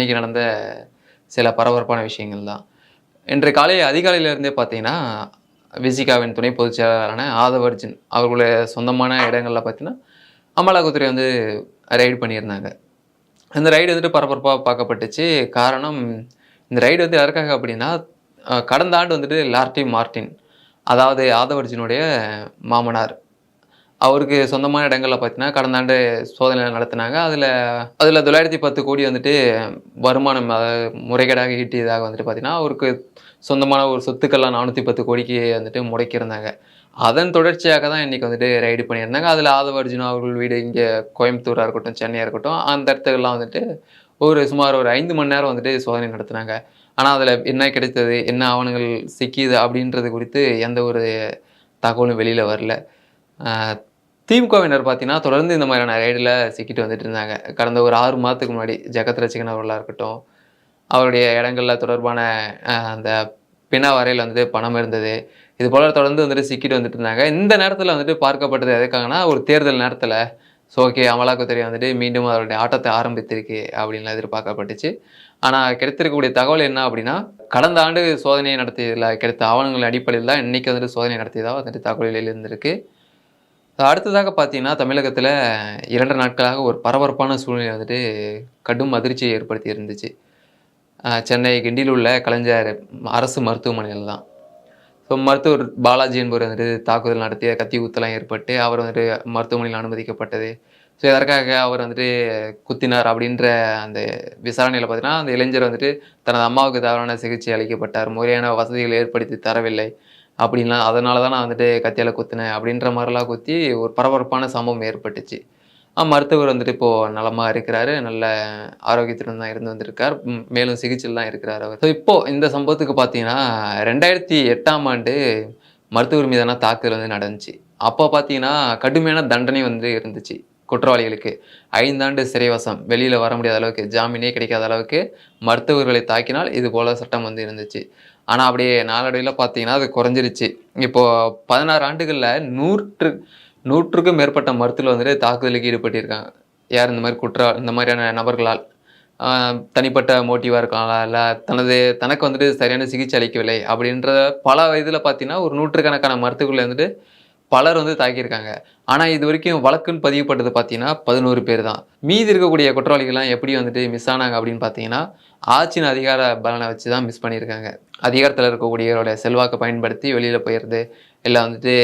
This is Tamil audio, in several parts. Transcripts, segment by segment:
இன்னைக்கு நடந்த சில பரபரப்பான விஷயங்கள் தான். இன்று காலை அதிகாலையிலிருந்தே பார்த்தீங்கன்னா விசிகாவின் துணை பொதுச் செயலாளரான ஆதவர்ஜின் அவர்களுடைய சொந்தமான இடங்களில் பார்த்தீங்கன்னா அமலாக்கத்துறை வந்து ரைடு பண்ணியிருந்தாங்க. அந்த ரைடு வந்துட்டு பரபரப்பாக பார்க்கப்பட்டுச்சு. காரணம் இந்த ரைடு வந்து யாருக்காக அப்படின்னா கடந்த ஆண்டு வந்துட்டு லார்டி மார்டின் அதாவது ஆதவர்ஜினுடைய மாமனார். அவருக்கு சொந்தமான இடங்களில் பார்த்தீங்கன்னா கடந்த ஆண்டு சோதனை நடத்தினாங்க. அதில் அதில் தொள்ளாயிரத்தி பத்து கோடி வந்துட்டு வருமானம் முறைகேடாக ஈட்டியதாக வந்துட்டு பார்த்தீங்கன்னா அவருக்கு சொந்தமான ஒரு சொத்துக்கள்லாம் நானூற்றி பத்து கோடிக்கு வந்துட்டு முடக்கியிருந்தாங்க. அதன் தொடர்ச்சியாக தான் இன்றைக்கி வந்துட்டு ரைடு பண்ணியிருந்தாங்க. அதில் ஆதவ அர்ஜுனா அவர்கள் வீடு இங்கே கோயம்புத்தூராக இருக்கட்டும் சென்னையாக இருக்கட்டும் அந்த இடத்துக்கெல்லாம் வந்துட்டு ஒரு சுமார் ஒரு ஐந்து மணி நேரம் வந்துட்டு சோதனை நடத்தினாங்க. ஆனால் அதில் என்ன கிடைத்தது என்ன ஆவணங்கள் சிக்கியது அப்படின்றது குறித்து எந்த ஒரு தகவலும் வெளியில் வரல. திமுகவினர் பார்த்தீங்கன்னா தொடர்ந்து இந்த மாதிரியான ரைடில் சிக்கிட்டு வந்துட்டு இருந்தாங்க. கடந்த ஒரு ஆறு மாதத்துக்கு முன்னாடி ஜெகத் ரசிகன் அவர்களாக இருக்கட்டும் அவருடைய இடங்களில் தொடர்பான அந்த பிண வரையில் வந்துட்டு பணம் இருந்தது. இது போல் தொடர்ந்து வந்துட்டு சிக்கிட்டு வந்துட்டு இருந்தாங்க. இந்த நேரத்தில் வந்துட்டு பார்க்கப்பட்டது எதுக்காகனா ஒரு தேர்தல் நேரத்தில் ஸோ ஓகே அமலாக்கத்துறை வந்துட்டு மீண்டும் அவருடைய ஆட்டத்தை ஆரம்பித்திருக்கு அப்படின்னு எதிர்பார்க்கப்பட்டுச்சு. ஆனால் கிடைத்திருக்கக்கூடிய தகவல் என்ன அப்படின்னா கடந்த ஆண்டு சோதனை நடத்தியதில் கிடைத்த ஆவணங்கள் அடிப்படையில் தான் இன்றைக்கி வந்துட்டு சோதனை நடத்தியதாக வந்துட்டு தகவல்கள் இருந்திருக்கு அடுத்ததாக பார்த்தீங்கன்னா தமிழகத்தில் இரண்டு நாட்களாக ஒரு பரபரப்பான சூழ்நிலை வந்துட்டு கடும் அதிர்ச்சியை ஏற்படுத்தி இருந்துச்சு. சென்னை கிண்டியில் உள்ள கலைஞர் அரசு மருத்துவமனையில் தான். ஸோ மருத்துவர் பாலாஜி என்பவர் வந்துட்டு தாக்குதல் நடத்திய கத்தி குத்தலாம் ஏற்பட்டு அவர் வந்துட்டு மருத்துவமனையில் அனுமதிக்கப்பட்டது. ஸோ இதற்காக அவர் வந்துட்டு குத்தினார் அப்படின்ற அந்த விசாரணையில் பார்த்தீங்கன்னா அந்த இளைஞர் வந்துட்டு தனது அம்மாவுக்கு தவறான சிகிச்சை அளிக்கப்பட்டார். முறையான வசதிகள் ஏற்படுத்தி தரவில்லை. அப்படின்லாம் அதனால தான் நான் வந்துட்டு கத்தியால் குத்தினேன் அப்படின்ற மாதிரிலாம் குத்தி ஒரு பரபரப்பான சம்பவம் ஏற்பட்டுச்சு. மருத்துவர் வந்துட்டு இப்போது நலமாக இருக்கிறாரு. நல்ல ஆரோக்கியத்துடன் தான் இருந்து வந்திருக்கார். மேலும் சிகிச்சையில் தான் இருக்கிறார் அவர். ஸோ இப்போது இந்த சம்பவத்துக்கு பார்த்தீங்கன்னா ரெண்டாயிரத்தி எட்டாம் ஆண்டு மருத்துவர் மீதான தாக்குதல் வந்து நடந்துச்சு. அப்போ பார்த்தீங்கன்னா கடுமையான தண்டனை வந்து இருந்துச்சு குற்றவாளிகளுக்கு. ஐந்தாண்டு சிறைவாசம் வெளியில் வர முடியாத அளவுக்கு ஜாமீனே கிடைக்காத அளவுக்கு மருத்துவர்களை தாக்கினால் இது போல சட்டம் வந்து இருந்துச்சு. ஆனால் அப்படியே நாளடைவில் பார்த்தீங்கன்னா அது குறைஞ்சிருச்சு. இப்போது பதினாறு ஆண்டுகளில் நூற்று நூற்றுக்கும் மேற்பட்ட மருத்துவர் வந்துட்டு தாக்குதலுக்கு ஈடுபட்டிருக்காங்க. யார் இந்த மாதிரி குற்ற இந்த மாதிரியான நபர்களால்? தனிப்பட்ட மோட்டிவாக இருக்கலாம் இல்லை தனது தனக்கு வந்துட்டு சரியான சிகிச்சை அளிக்கவில்லை அப்படின்ற பல இதில் பார்த்தீங்கன்னா ஒரு நூற்றுக்கணக்கான மருத்துவர்கள் வந்துட்டு பலர் வந்து தாக்கியிருக்காங்க. ஆனால் இது வரைக்கும் வழக்குன்னு பதிவுப்பட்டது பார்த்தீங்கன்னா பதினோரு பேர் தான். மீதி இருக்கக்கூடிய குற்றவாளிகள்லாம் எப்படி வந்துட்டு மிஸ் ஆனாங்க அப்படின்னு பார்த்தீங்கன்னா ஆட்சியின் அதிகார பலனை வச்சு தான் மிஸ் பண்ணியிருக்காங்க. அதிகாரத்தில் இருக்கக்கூடியவருடைய செல்வாக்கை பயன்படுத்தி வெளியில் போயிடுறது இல்லை வந்துட்டு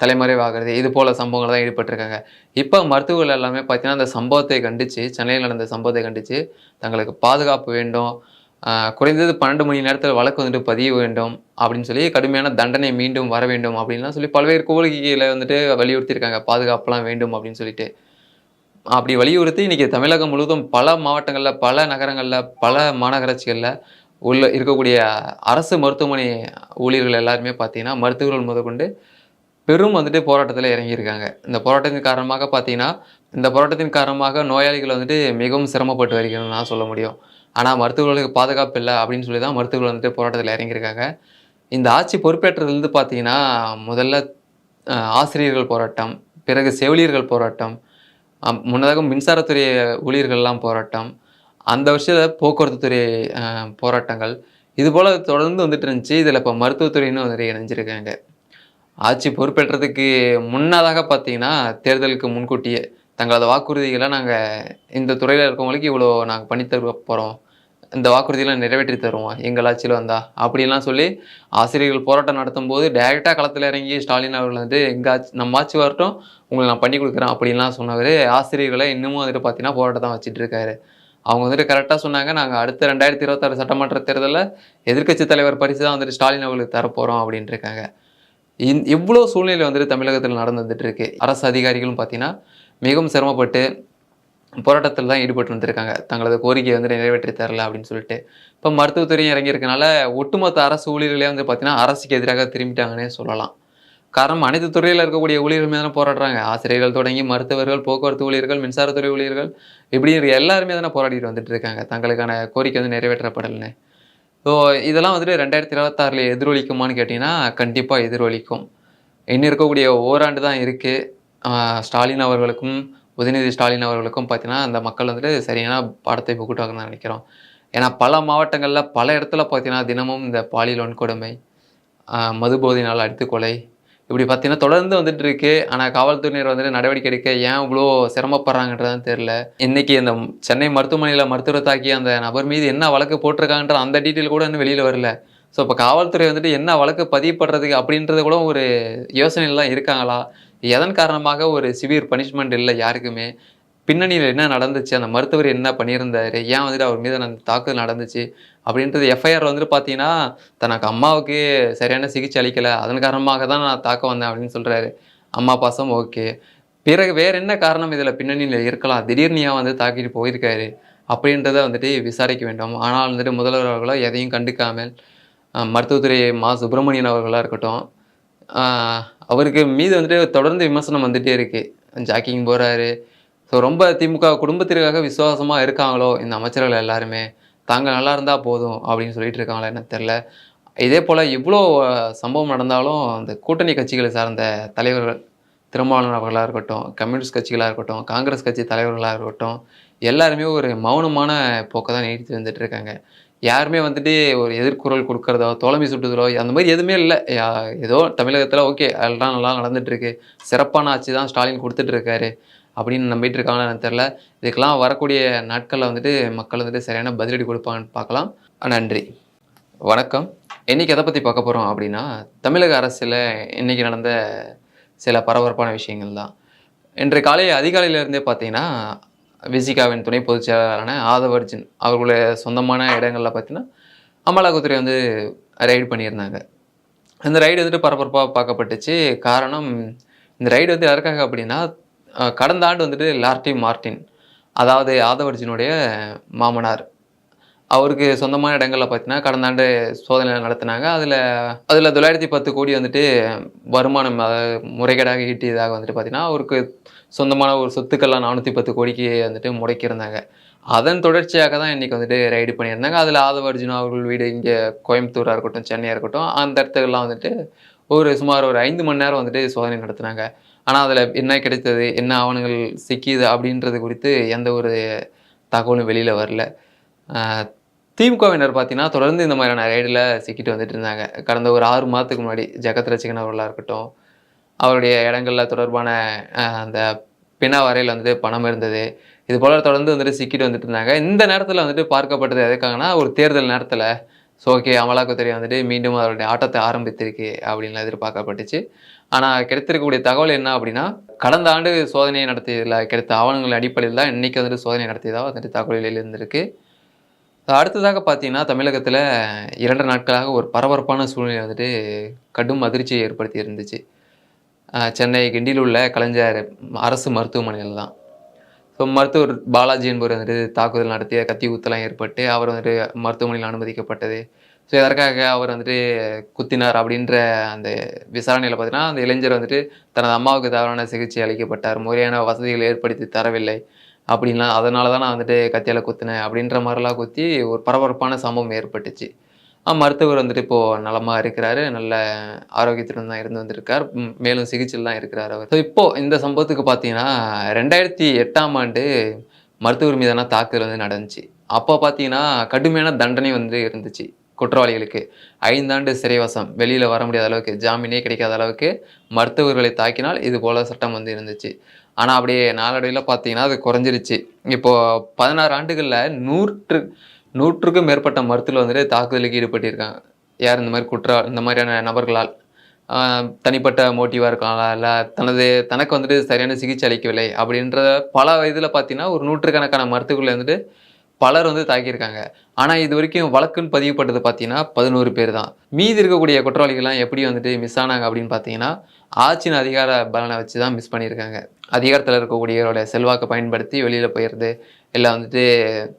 தலைமறைவாகிறது இது போல சம்பவங்கள் தான் ஈடுபட்டிருக்காங்க. இப்போ மருத்துவர்கள் எல்லாமே பார்த்தீங்கன்னா அந்த சம்பவத்தை கண்டித்து சென்னையில் நடந்த சம்பவத்தை கண்டித்து தங்களுக்கு பாதுகாப்பு வேண்டும் குறைந்தது பன்னெண்டு மணி நேரத்தில் வழக்கு வந்துட்டு பதிய வேண்டும் அப்படின்னு சொல்லி கடுமையான தண்டனை மீண்டும் வர வேண்டும் அப்படின்லாம் சொல்லி பல்வேறு கோரிக்கைகளை வந்துட்டு வலியுறுத்தியிருக்காங்க. பாதுகாப்புலாம் வேண்டும் அப்படின்னு சொல்லிட்டு. அப்படி வலியுறுத்தி இன்றைக்கி தமிழகம் முழுவதும் பல மாவட்டங்களில் பல நகரங்களில் பல மாநகராட்சிகளில் உள்ள இருக்கக்கூடிய அரசு மருத்துவமனை ஊழியர்கள் எல்லாருமே பார்த்தீங்கன்னா மருத்துவர்கள் முதற்கொண்டு பெரும் வந்துட்டு போராட்டத்தில் இறங்கியிருக்காங்க. இந்த போராட்டத்தின் காரணமாக பார்த்தீங்கன்னா இந்த போராட்டத்தின் காரணமாக நோயாளிகள் வந்துட்டு மிகவும் சிரமப்பட்டு வருகிறதுன்னு நான் சொல்ல முடியும். ஆனால் மருத்துவர்களுக்கு பாதுகாப்பு இல்லை அப்படின்னு சொல்லி தான் மருத்துவர்கள் வந்துட்டு போராட்டத்தில் இறங்கியிருக்காங்க. இந்த ஆட்சி பொறுப்பேற்றதுலேருந்து பார்த்தீங்கன்னா முதல்ல ஆசிரியர்கள் போராட்டம் பிறகு செவிலியர்கள் போராட்டம் முன்னதாக மின்சாரத்துறை ஊழியர்கள்லாம் போராட்டம் அந்த வருஷத்தில் போக்குவரத்து துறை போராட்டங்கள். இது போல் தொடர்ந்து வந்துட்டு இருந்துச்சு. இதில் இப்போ மருத்துவத்துறைன்னு வந்துட்டு இணைஞ்சிருக்காங்க. ஆட்சி பொறுப்பேற்றதுக்கு முன்னதாக பார்த்தீங்கன்னா தேர்தலுக்கு முன்கூட்டியே தங்களது வாக்குறுதிகளை நாங்கள் இந்த துறையில் இருக்கவங்களுக்கு இவ்வளோ நாங்கள் பண்ணித்தர போகிறோம் இந்த வாக்குறுதியெல்லாம் நிறைவேற்றி தருவோம். எங்கள் ஆட்சியில் வந்தால் அப்படிலாம் சொல்லி ஆசிரியர்கள் போராட்டம் நடத்தும் போது டைரெக்டாக களத்தில் இறங்கி ஸ்டாலின் அவர்கள் வந்து எங்கள் ஆட்சி நம்ம ஆட்சி வரட்டும். உங்களுக்கு நான் பண்ணி கொடுக்குறேன். அப்படின்லாம் சொன்னவர். ஆசிரியர்களை இன்னமும் வந்துட்டு பார்த்தீங்கன்னா போராட்டம் தான் வச்சுட்டு இருக்காரு. அவங்க வந்துட்டு கரெக்டாக சொன்னாங்க. நாங்கள் அடுத்த ரெண்டாயிரத்தி இருபத்தாறு சட்டமன்ற தேர்தலில் எதிர்க்கட்சி தலைவர் பரிசு தான் வந்துட்டு ஸ்டாலின் அவர்களுக்கு தரப்போகிறோம் அப்படின்ட்டு இருக்காங்க. இந் இவ்வளோ சூழ்நிலை வந்துட்டு தமிழகத்தில் நடந்துகிட்டு இருக்கு. அரசு அதிகாரிகளும் பார்த்தீங்கன்னா மிகவும் சிரமப்பட்டு போராட்டத்தில் தான் ஈடுபட்டு வந்திருக்காங்க. தங்களது கோரிக்கையை வந்து நிறைவேற்றி தரல அப்படின்னு சொல்லிட்டு. இப்போ மருத்துவத்துறையும் இறங்கியிருக்கனால ஒட்டுமொத்த அரசு ஊழியர்களே வந்து பார்த்தீங்கன்னா அரசுக்கு எதிராக திரும்பிட்டாங்கன்னே சொல்லலாம். காரணம் அனைத்து துறையில் இருக்கக்கூடிய ஊழியர்கள் மீது தானே போராடுறாங்க. ஆசிரியர்கள் தொடங்கி மருத்துவர்கள் போக்குவரத்து ஊழியர்கள் மின்சாரத்துறை ஊழியர்கள் இப்படி இருக்க எல்லாருமே தானே போராடிட்டு வந்துட்டு இருக்காங்க. தங்களுக்கான கோரிக்கை வந்து நிறைவேற்றப்படலைன்னு. ஸோ இதெல்லாம் வந்துட்டு ரெண்டாயிரத்தி இருபத்தாறில் எதிரொலிக்குமான்னு கேட்டிங்கன்னா கண்டிப்பாக எதிரொலிக்கும். இன்னும் இருக்கக்கூடிய ஓராண்டு தான் இருக்குது ஸ்டாலின் அவர்களுக்கும் உதயநிதி ஸ்டாலின் அவர்களுக்கும் பார்த்தீங்கன்னா அந்த மக்கள் வந்துட்டு சரியான பாடத்தை புகுட்டாங்கன்னு தான் நினைக்கிறோம். ஏன்னா பல மாவட்டங்களில் பல இடத்துல பார்த்தீங்கன்னா தினமும் இந்த பாலியல் வன்கொடுமை ஆஹ் அடித்துக்கொலை அடித்து கொலை இப்படி பார்த்தீங்கன்னா தொடர்ந்து வந்துட்டு இருக்கு ஆனால் காவல்துறையினர் வந்துட்டு நடவடிக்கை எடுக்க ஏன் இவ்வளோ சிரமப்படுறாங்கன்றதான் தெரில இன்னைக்கு இந்த சென்னை மருத்துவமனையில் மருத்துவரை தாக்கி அந்த நபர் மீது என்ன வழக்கு போட்டிருக்காங்கன்ற அந்த டீட்டெயில் கூட இன்னும் வெளியில் வரல. ஸோ இப்போ காவல்துறை வந்துட்டு என்ன வழக்கு பதியப்படுறதுக்கு அப்படின்றது கூட ஒரு யோசனைலாம் இருக்காங்களா? எதன் காரணமாக ஒரு சிவியர் பனிஷ்மெண்ட் இல்லை யாருக்குமே? பின்னணியில் என்ன நடந்துச்சு? அந்த மருத்துவர் என்ன பண்ணியிருந்தார்? ஏன் வந்துட்டு அவர் மீது அந்த தாக்குதல் நடந்துச்சு? அப்படின்றது எஃப்ஐஆர் வந்துட்டு பார்த்தீங்கன்னா தனக்கு அம்மாவுக்கு சரியான சிகிச்சை அளிக்கலை. அதன் காரணமாக தான் நான் தாக்க வந்தேன் அப்படின்னு சொல்கிறாரு அம்மா பாசம் ஓகே. பிறகு வேறு என்ன காரணம் இதில் பின்னணியில் இருக்கலாம்? திடீர்னியாக வந்து தாக்கிட்டு போயிருக்காரு? அப்படின்றத வந்துட்டு விசாரிக்க வேண்டும். ஆனால் வந்துட்டு முதல்வர் அவர்களோ எதையும் கண்டுக்காமல் மருத்துவத்துறை மா சுப்பிரமணியன் அவர்களாக இருக்கட்டும் அவருக்கு மீது வந்துட்டு தொடர்ந்து விமர்சனம் வந்துகிட்டே இருக்குது ஜாக்கிங் போகிறாரு ஸோ ரொம்ப திமுக குடும்பத்திற்காக விசுவாசமாக இருக்காங்களோ இந்த அமைச்சர்கள் எல்லாருமே? தாங்க நல்லா இருந்தால் போதும் அப்படின்னு சொல்லிட்டு இருக்காங்களா என்ன தெரில இதே போல் இவ்வளோ சம்பவம் நடந்தாலும் அந்த கூட்டணி கட்சிகளை சார்ந்த தலைவர்கள் திருமாவளவன் அவர்களாக இருக்கட்டும் கம்யூனிஸ்ட் கட்சிகளாக இருக்கட்டும் காங்கிரஸ் கட்சி தலைவர்களாக இருக்கட்டும் எல்லாருமே ஒரு மௌனமான போக்கை தான் நீடித்து வந்துட்டு இருக்காங்க. யாருமே வந்துட்டு ஒரு எதிர்குரல் கொடுக்குறதோ தோழமை சுட்டுதலோ அந்த மாதிரி எதுவுமே இல்லை. யா- ஏதோ தமிழகத்தில் ஓகே எல்லாம் நல்லா நடந்துகிட்ருக்கு சிறப்பான ஆட்சி தான் ஸ்டாலின் கொடுத்துட்டு இருக்காரு. அப்படின்னு நம்பிட்டு இருக்காங்களா எனக்கு தெரில இதுக்கெல்லாம் வரக்கூடிய நாட்களில் வந்துட்டு மக்கள் வந்துட்டு சரியான பதிலடி கொடுப்பாங்கன்னு பார்க்கலாம். நன்றி. வணக்கம். இன்றைக்கி எதை பற்றி பார்க்க போகிறோம் அப்படின்னா தமிழக அரசில் இன்னைக்கு நடந்த சில பரபரப்பான விஷயங்கள் தான். இன்று காலை அதிகாலையிலேருந்தே பார்த்தீங்கன்னா விசிகாவின் துணை பொதுச் செயலாளரான ஆதவர்ஜன் அவர்களுடைய சொந்தமான இடங்களில் பார்த்தீங்கன்னா அமலாக்கத்துறை வந்து ரைடு பண்ணியிருந்தாங்க. அந்த ரைடு வந்துட்டு பரபரப்பாக பார்க்கப்பட்டுச்சு. காரணம் இந்த ரைடு வந்து யாருக்காக அப்படின்னா கடந்த ஆண்டு வந்துட்டு லார்டி மார்டின் அதாவது ஆதவர்ஜினுடைய மாமனார். அவருக்கு சொந்தமான இடங்களில் பார்த்தீங்கன்னா கடந்த ஆண்டு சோதனை நடத்தினாங்க. அதில் அதில் தொள்ளாயிரத்தி பத்து கோடி வந்துட்டு வருமானம் முறைகேடாக ஈட்டியதாக வந்துட்டு பார்த்தீங்கன்னா அவருக்கு சொந்தமான ஒரு சொத்துக்கள்லாம் நானூற்றி பத்து கோடிக்கு வந்துட்டு முடக்கியிருந்தாங்க. அதன் தொடர்ச்சியாக தான் இன்றைக்கி வந்துட்டு ரைடு பண்ணியிருந்தாங்க. அதில் ஆதவ அவர்கள் வீடு இங்கே கோயம்புத்தூராக இருக்கட்டும் சென்னையாக இருக்கட்டும் அந்த இடத்துக்கெல்லாம் வந்துட்டு ஒரு சுமார் ஒரு ஐந்து மணி நேரம் வந்துட்டு சோதனை நடத்தினாங்க. ஆனால் அதில் என்ன கிடைத்தது என்ன ஆவணங்கள் சிக்கியது அப்படின்றது குறித்து எந்த ஒரு தகவலும் வெளியில் வரல. திமுகவினர் பார்த்தீங்கன்னா தொடர்ந்து இந்த மாதிரியான ரைடில் சிக்கிட்டு வந்துட்டு இருந்தாங்க. கடந்த ஒரு ஆறு மாதத்துக்கு முன்னாடி ஜெகத் ரசிகன் அவர்களாக இருக்கட்டும் அவருடைய இடங்களில் தொடர்பான அந்த பிண வரையில் வந்துட்டு பணம் இருந்தது. இது போல் தொடர்ந்து வந்துட்டு சிக்கிட்டு வந்துட்டு இருந்தாங்க. இந்த நேரத்தில் வந்துட்டு பார்க்கப்பட்டது எதுக்காகனா ஒரு தேர்தல் நேரத்தில் ஸோ ஓகே அமலாக்கத்துறை வந்துட்டு மீண்டும் அவருடைய ஆட்டத்தை ஆரம்பித்திருக்கு அப்படின்னு எதிர்பார்க்கப்பட்டுச்சு. ஆனால் கிடைத்திருக்கக்கூடிய தகவல் என்ன அப்படின்னா கடந்த ஆண்டு சோதனையை நடத்தியதில் கிடைத்த ஆவணங்களின் அடிப்படையில் தான் இன்றைக்கி வந்துட்டு சோதனை நடத்தியதாக வந்துட்டு தகவல் வெளியிலிருந்திருக்கு அடுத்ததாக பார்த்தீங்கன்னா தமிழகத்தில் இரண்டு நாட்களாக ஒரு பரபரப்பான சூழ்நிலை வந்துட்டு கடும் அதிர்ச்சியை ஏற்படுத்தி இருந்துச்சு. சென்னை கிண்டியில் உள்ள கலைஞர் அரசு மருத்துவமனையில் தான். ஸோ மருத்துவர் பாலாஜி என்பவர் வந்துட்டு தாக்குதல் நடத்திய கத்தி குத்தலாம் ஏற்பட்டு அவர் வந்துட்டு மருத்துவமனையில் அனுமதிக்கப்பட்டது. ஸோ இதற்காக அவர் வந்துட்டு குத்தினார் அப்படின்ற அந்த விசாரணையில் பார்த்தீங்கன்னா அந்த இளைஞர் வந்துட்டு தனது அம்மாவுக்கு தவறான சிகிச்சை அளிக்கப்பட்டார். முறையான வசதிகளை ஏற்படுத்தி தரவில்லை அப்படின்லாம் அதனால தான் நான் வந்துட்டு கத்தியால் குத்தினேன் அப்படின்ற மாதிரிலாம் குத்தி ஒரு பரபரப்பான சம்பவம் ஏற்பட்டுச்சு. மருத்துவர் வந்துட்டு இப்போது நலமாக இருக்கிறாரு. நல்ல ஆரோக்கியத்துடன் தான் இருந்து வந்திருக்கார். மேலும் சிகிச்சையில் தான் இருக்கிறார் அவர். ஸோ இப்போது இந்த சம்பவத்துக்கு பார்த்தீங்கன்னா ரெண்டாயிரத்தி எட்டாம் ஆண்டு மருத்துவர் மீதான தாக்குதல் வந்து நடந்துச்சு. அப்போ பார்த்தீங்கன்னா கடுமையான தண்டனை வந்து இருந்துச்சு. குற்றவாளிகளுக்கு. ஐந்தாண்டு சிறைவாசம். வெளியில் வர முடியாத அளவுக்கு ஜாமீனே கிடைக்காத அளவுக்கு மருத்துவர்களை தாக்கினால் இது போல சட்டம் வந்து இருந்துச்சு. ஆனால் அப்படியே நாளடைவில் பார்த்தீங்கன்னா அது குறைஞ்சிருச்சு. இப்போது பதினாறு ஆண்டுகளில் நூற்று நூற்றுக்கும் மேற்பட்ட மருத்துவர் வந்துட்டு தாக்குதலுக்கு ஈடுபட்டிருக்காங்க. யார் இந்த மாதிரி குற்ற இந்த மாதிரியான நபர்களால்? தனிப்பட்ட மோட்டிவாக இருக்கலாம் இல்லை தனது தனக்கு வந்துட்டு சரியான சிகிச்சை அளிக்கவில்லை அப்படின்ற பல இதில் பார்த்தீங்கன்னா ஒரு நூற்றுக்கணக்கான மருத்துவர்கள் வந்துட்டு பலர் வந்து தாக்கியிருக்காங்க. ஆனால் இது வரைக்கும் வழக்குன்னு பதிவுப்பட்டது பார்த்தீங்கன்னா பதினோரு பேர் தான். மீதி இருக்கக்கூடிய குற்றவாளிகள்லாம் எப்படி வந்துட்டு மிஸ் ஆனாங்க அப்படின்னு பார்த்தீங்கன்னா ஆட்சியின் அதிகார பலனை வச்சு தான் மிஸ் பண்ணியிருக்காங்க. அதிகாரத்தில் இருக்கக்கூடியவரோட செல்வாக்கை பயன்படுத்தி வெளியில் போயிடுறது இல்லை வந்துட்டு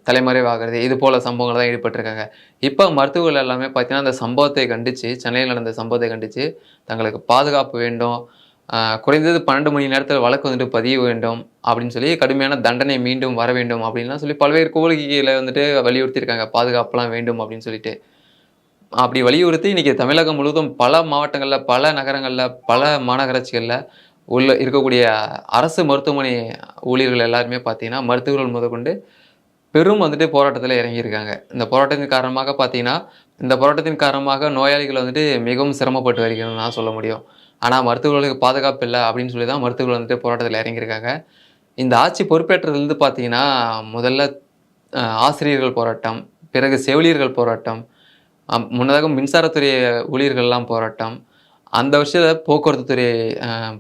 தலைமறைவாகிறது இது போல் சம்பவங்கள் தான் ஈடுபட்டிருக்காங்க. இப்போ மருத்துவர்கள் எல்லாமே பார்த்தீங்கன்னா அந்த சம்பவத்தை கண்டித்து சென்னையில் நடந்த சம்பவத்தை கண்டித்து தங்களுக்கு பாதுகாப்பு வேண்டும் குறைந்தது பன்னெண்டு மணி நேரத்தில் வழக்கு வந்துட்டு பதிய வேண்டும் அப்படின்னு சொல்லி கடுமையான தண்டனை மீண்டும் வர வேண்டும் அப்படின்லாம் சொல்லி பல்வேறு கோரிக்கைகளை வந்துட்டு வலியுறுத்தியிருக்காங்க. பாதுகாப்பெலாம் வேண்டும் அப்படின்னு சொல்லிட்டு. அப்படி வலியுறுத்தி இன்றைக்கி தமிழகம் முழுவதும் பல மாவட்டங்களில் பல நகரங்களில் பல மாநகராட்சிகளில் உள்ள இருக்கக்கூடிய அரசு மருத்துவமனை ஊழியர்கள் எல்லாருமே பார்த்தீங்கன்னா மருத்துவர்கள் முதற்கொண்டு பெரும் வந்துட்டு போராட்டத்தில் இறங்கியிருக்காங்க. இந்த போராட்டத்தின் காரணமாக பார்த்தீங்கன்னா இந்த போராட்டத்தின் காரணமாக நோயாளிகள் வந்துட்டு மிகவும் சிரமப்பட்டு வருகிறதுன்னு நான் சொல்ல முடியும். ஆனால் மருத்துவர்களுக்கு பாதுகாப்பு இல்லை அப்படின்னு சொல்லி தான் மருத்துவர்கள் வந்துட்டு போராட்டத்தில் இறங்கியிருக்காங்க. இந்த ஆட்சி பொறுப்பேற்றதுலேருந்து பார்த்தீங்கன்னா முதல்ல ஆசிரியர்கள் போராட்டம் பிறகு செவிலியர்கள் போராட்டம் முன்னதாக மின்சாரத்துறை ஊழியர்கள்லாம் போராட்டம் அந்த வருஷத்தில் போக்குவரத்து துறை